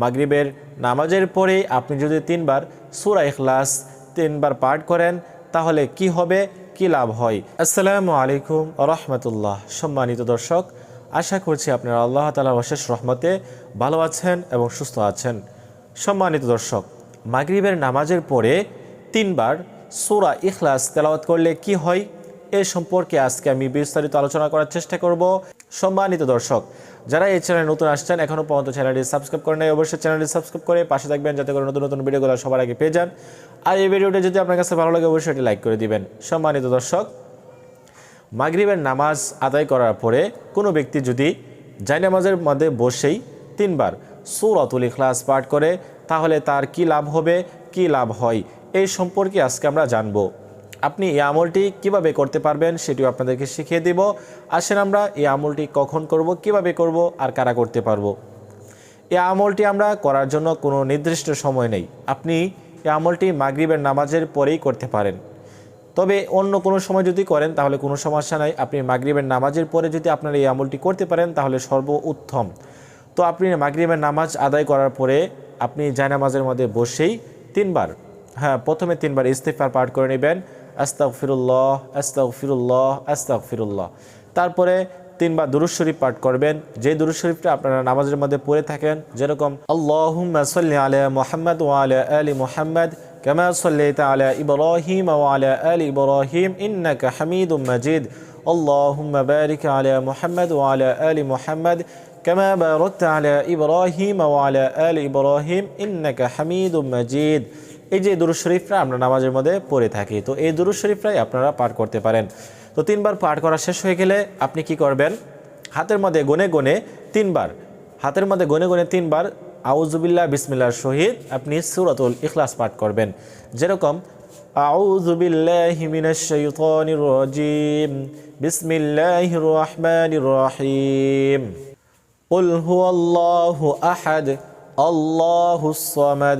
মাগরিবের নামাজের পরে আপনি যদি তিনবার সুরা ইখলাস তিনবার পাঠ করেন, তাহলে কি হবে? কি লাভ হয়? আসসালামু আলাইকুম রহমতুল্লাহ। সম্মানিত দর্শক, আশা করছি আপনারা আল্লাহ তালা অশেষ রহমতে ভালো আছেন এবং সুস্থ আছেন। সম্মানিত দর্শক, মাগরিবের নামাজের পরে তিনবার সুরা ইখলাস তেলাওয়াত করলে কি হয়? এ সম্পর্কে আজকে আমি বিস্তারিত আলোচনা করার চেষ্টা করব। সম্মানিত দর্শক, যারা এই চ্যানেলে নতুন আসছেন এখনও পর্যন্ত চ্যানেলটি সাবস্ক্রাইব করেন নাই, অবশ্যই চ্যানেলটি সাবস্ক্রাইব করে পাশে থাকবেন যাতে করে নতুন নতুন ভিডিওগুলো সবার আগে পেয়ে যান। আর এই ভিডিওটি যদি আপনার কাছে ভালো লাগে, অবশ্যই এটি লাইক করে দিবেন। সম্মানিত দর্শক, মাগরিবের নামাজ আদায় করার পরে কোনো ব্যক্তি যদি জায়নামাজের মধ্যে বসেই তিনবার সৌরতুল ইখলাস পাঠ করে, তাহলে তার কি লাভ হবে, কি লাভ হয়, এই সম্পর্কে আজকে আমরা জানব। আপনি এই আমলটি কীভাবে করতে পারবেন সেটিও আপনাদেরকে শিখিয়ে দিব। আসেন আমরা এই আমলটি কখন করব, কীভাবে করব আর কারা করতে পারব। এই আমলটি আমরা করার জন্য কোনো নির্দিষ্ট সময় নেই। আপনি এই আমলটি মাগরিবের নামাজের পরেই করতে পারেন। তবে অন্য কোনো সময় যদি করেন, তাহলে কোনো সমস্যা নাই। আপনি মাগরিবের নামাজের পরে যদি আপনারা এই আমলটি করতে পারেন, তাহলে সর্ব উত্তম তো আপনি মাগরিবের নামাজ আদায় করার পরে আপনি জায়নামাজের মধ্যে বসেই তিনবার হ্যাঁ প্রথমে তিনবার ইস্তেফার পাঠ করে নেবেন। আস্তাক ফিরুল্লাহ আস্তাক ফিরুল্লাহ আস্তাক ফিরুল্লাহ তারপরে তিনবার দুরুজ শরীফ পাঠ করবেন যে দুরুজ শরীফটা আপনারা নামাজের মধ্যে পড়ে থাকেন যেরকম আল্লাহুম্মা সাল্লি আলা মুহাম্মদ ওয়া আলা আলি মুহাম্মদ كما صليت على إبراهيم وعلى آل إبراهيم إنك حميد مجيد اللهم بارك على محمد وعلى آل محمد كما باركت على إبراهيم وعلى آل إبراهيم إنك حميد مجيد এই যে দুরুজ শরীফরা আমরা নামাজের মধ্যে পড়ে থাকি তো এই দুরুজ শরীফরাই আপনারা পাঠ করতে পারেন তো তিনবার পাঠ করা শেষ হয়ে গেলে আপনি কি করবেন হাতের মধ্যে গনে গনে তিনবার হাতের মধ্যে গনে গনে তিনবার আউজুবিল্লাহ বিসমিল্লার শহীদ আপনি সুরাতুল ইখলাস পাঠ করবেন যেরকম আউযু বিল্লাহি মিনাশ শাইতানির রাজিম বিসমিল্লাহির রহমানির রহিম قل هو الله أحد الله الصمد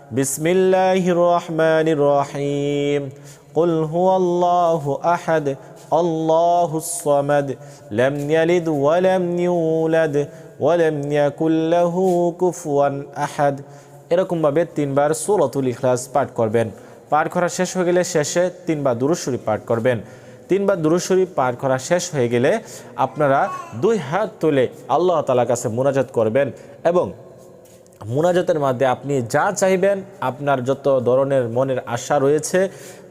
بسم الله الرحمن الرحيم قل هو الله أحد الله الصمد لم يلد ولم يولد ولم يكن له كفوا أحد এরকমভাবে তিনবার সূরাতুল ইখলাস পাঠ করবেন পাঠ করা শেষ হয়ে গেলে শেষে তিনবার দুরূদ শরীফ পাঠ করবেন তিনবার দুরূদ শরীফ পাঠ করা শেষ হয়ে গেলে আপনারা দুই হাত তুলে আল্লাহ তাআলার কাছে মোনাজাত করবেন এবং মুনাজাতের মধ্যে আপনি যা চাইবেন, আপনার যত ধরনের মনের আশা রয়েছে,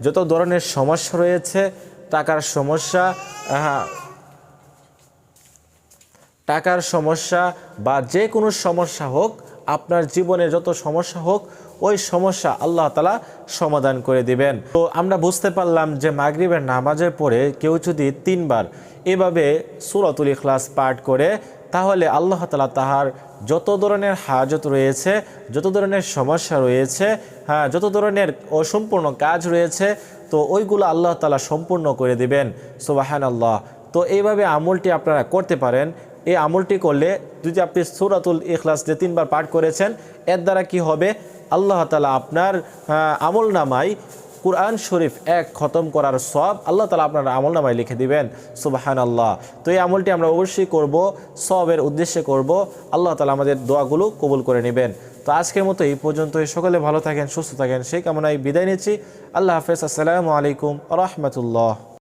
যত ধরনের সমস্যা রয়েছে, টাকার সমস্যা টাকার সমস্যা বা যে কোনো সমস্যা হোক, আপনার জীবনে যত সমস্যা হোক, ওই সমস্যা আল্লাহ তালা সমাধান করে দিবেন। তো আমরা বুঝতে পারলাম যে মাগরিবের নামাজের পরে কেউ যদি তিনবার এভাবে সুরাতুল ইখলাস পাঠ করে তাহলে আল্লাহ তালা তাহার যত ধরনের হাজত রয়েছে যত ধরনের সমস্যা রয়েছে হ্যাঁ যত ধরনের অসম্পূর্ণ কাজ রয়েছে তো ওইগুলো আল্লাহ তালা সম্পূর্ণ করে দিবেন। সুবাহান আল্লাহ তো এইভাবে আমলটি আপনারা করতে পারেন। এই আমলটি করলে যদি আপনি সুরাতুল ইখলাস যে তিনবার পাঠ করেছেন এর দ্বারা কি হবে? আল্লাহ তালা আপনার আহ, আমল নামায় কুরআন শরীফ এক খতম করার সব আল্লাহ তালা আপনার আমল নামায় লিখে দিবেন। সুবাহান আল্লাহ তো এই আমলটি আমরা অবশ্যই করব সবের উদ্দেশ্যে করব। আল্লাহ তালা আমাদের দোয়াগুলো কবুল করে নেবেন। তো আজকের মতো এই পর্যন্ত সকলে ভালো থাকেন, সুস্থ থাকেন। সেই কামনায় বিদায় নিচ্ছি। আল্লাহ হাফেজ। আসসালামু আলাইকুম রহমতুল্লাহ।